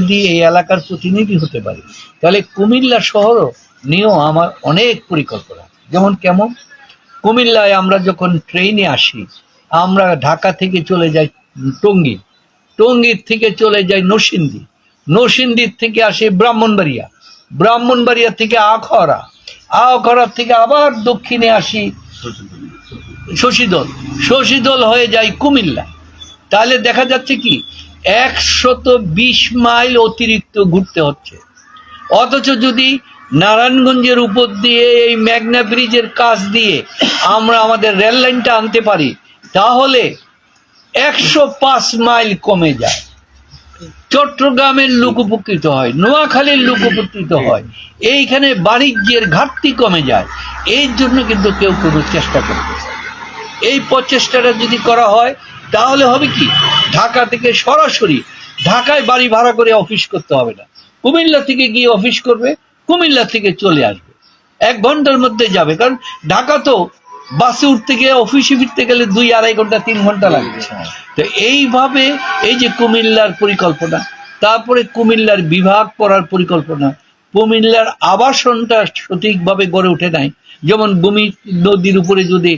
যদি এই এলাকার প্রতিনিধি হতে পারি, তাহলে কুমিল্লা শহরও নিয়েও আমার অনেক পরিকল্পনা যেমন কেমন? কুমিল্লায় আমরা যখন ট্রেনে আসি, আমরা ঢাকা থেকে চলে যাই টঙ্গী। টঙ্গীর থেকে চলে যাই নরসিংদী। নরসিংদীর থেকে আসি ব্রাহ্মণবাড়িয়া। ব্রাহ্মণবাড়িয়া থেকে আখড়া আখড়া থেকে আবার দক্ষিণে আসি শশীদল। শশীদল হয়ে যায় কুমিল্লা। তাহলে দেখা যাচ্ছে কি একশত বিশ মাইল অতিরিক্ত ঘুরতে হচ্ছে। অথচ যদি নারায়ণগঞ্জের উপর দিয়ে এই ম্যাগনা ব্রিজের কাজ দিয়ে আমরা আমাদের রেল লাইনটা আনতে পারি, তাহলে একশো পাঁচ মাইল কমে যায়। চট্টগ্রামের লোক উপকৃত হয়, নোয়াখালীর লোক উপকৃত হয়, এইখানে বাণিজ্যের ঘাটতি কমে যায়। এই জন্য কিন্তু কেউ কোনো চেষ্টা না। এই প্রচেষ্টাটা যদি করা হয়, তাহলে হবে কি? ঢাকা থেকে সরাসরি ঢাকায় বাড়ি ভাড়া করে অফিস করতে হবে না। কুমিল্লা থেকে গিয়ে অফিস করবে, কুমিল্লা থেকে চলে আসবে। এক ঘণ্টার মধ্যে যাবে, কারণ ঢাকা তো বাসে উঠতে গিয়ে অফিসে ফিরতে গেলে দুই, আড়াই ঘণ্টা, তিন ঘণ্টা লাগবে তো এইভাবে এই যে কুমিল্লার পরিকল্পনা, তারপরে কুমিল্লার বিভাগ করার পরিকল্পনা, কুমিল্লার আবাসনটা সঠিকভাবে গড়ে ওঠে নাই। যেমন ভূমি নদীর উপরে যদি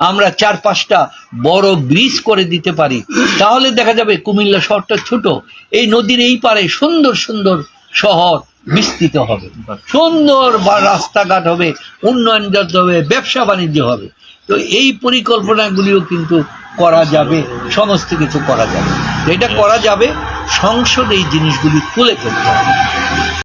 আমরা চার পাঁচটা বড় ব্রিজ করে দিতে পারি। তাহলে দেখা যাবে কুমিল্লা শহরটা ছোট, এই নদীর এই পারে সুন্দর সুন্দর শহর বিস্তৃত হবে। সুন্দর বা রাস্তাঘাট হবে, উন্নয়ন হবে, ব্যবসা বাণিজ্য হবে। তো এই পরিকল্পনাগুলিও কিন্তু করা যাবে, সমস্ত কিছু করা যাবে। এটা করা যাবে, সংসদে এই জিনিসগুলি তুলে ফেলতে হবে।